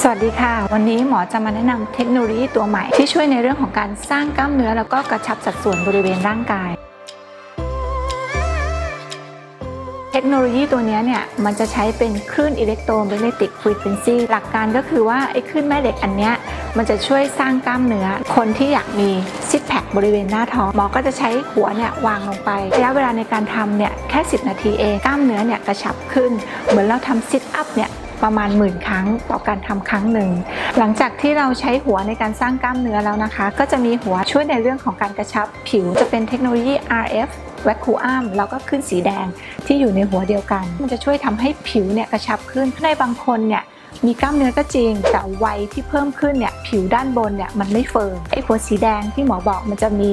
สวัสดีค่ะ วันนี้หมอจะมาแนะนำเทคโนโลยีตัวใหม่ ที่ช่วยในเรื่องของการสร้างกล้ามเนื้อ แล้วก็กระชับสัดส่วนบริเวณร่างกาย เทคโนโลยีตัวนี้เนี่ยมันจะใช้เป็นคลื่นอิเล็กโทรแมกเนติกฟรีควนซีหลักการก็คือว่าไอ้คลื่นแม่เหล็กอันเนี้ยมันจะช่วยสร้างกล้ามเนื้อ คนที่อยากมีซิทแพคบริเวณหน้าท้องหมอก็จะใช้หัวเนี่ยวางลงไประยะเวลาในการทำเนี่ยแค่ 10 นาทีเองกล้ามเนื้อเนี่ยกระชับขึ้น เหมือนเราทำซิทอัพเนี่ย ประมาณหมื่นครั้งต่อการทำครั้งหนึ่ง หลังจากที่เราใช้หัวในการสร้างกล้ามเนื้อแล้วนะคะ ก็จะมีหัวช่วยในเรื่องของการกระชับผิวจะเป็นเทคโนโลยี RF แวคคูอัมแล้วก็ขึ้นสีแดงที่อยู่ในหัวเดียวกัน มันจะช่วยทำให้ผิวเนี่ยกระชับขึ้นในบางคนเนี่ยมีกล้ามเนื้อก็จริง แต่วัยที่เพิ่มขึ้นเนี่ยผิวด้านบนเนี่ยมันไม่เฟิร์มไอ้หัวสีแดงที่หมอบอกมันจะมี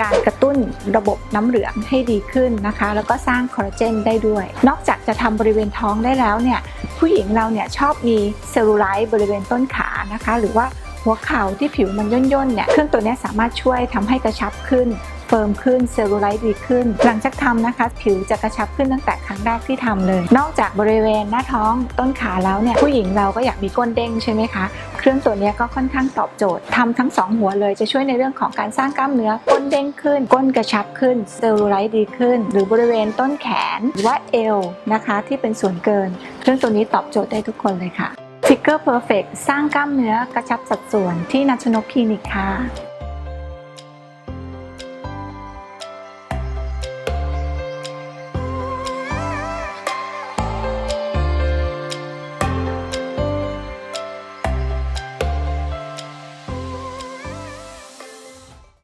การกระตุ้นระบบน้ำเหลืองให้ดีขึ้นนะคะ แล้วก็สร้างคอลลาเจนได้ด้วย นอกจากจะทำบริเวณท้องได้แล้วเนี่ย ผู้หญิงเราเนี่ยชอบมีเซลลูไลท์บริเวณต้นขานะคะ หรือว่าหัวเข่าที่ผิวมันย่นๆเนี่ยเครื่องตัวนี้สามารถช่วยทำให้กระชับขึ้นเฟิร์มขึ้นเซลลูไลท์ดีขึ้น หลังจากทำนะคะ ผิวจะกระชับขึ้นตั้งแต่ครั้งแรกที่ทำเลย นอกจากบริเวณหน้าท้องต้นขาแล้วเนี่ยผู้หญิงเราก็อยากมีก้นเด้งใช่ไหมคะ เครื่องตัวนี้ก็ค่อนข้างตอบโจทย์ทำทั้งสองหัวเลยจะช่วยในเรื่องของการสร้างกล้ามเนื้อก้นเด้งขึ้น ก้นกระชับขึ้นเซลลูไลท์ดีขึ้น หรือบริเวณต้นแขนหรือว่าเอวนะคะที่เป็นส่วนเกิน เครื่องตัวนี้ตอบโจทย์ได้ทุกคนเลยค่ะ Figure Perfect สร้างกล้ามเนื้อกระชับสัดส่วนที่นัชนกคลินิกค่ะ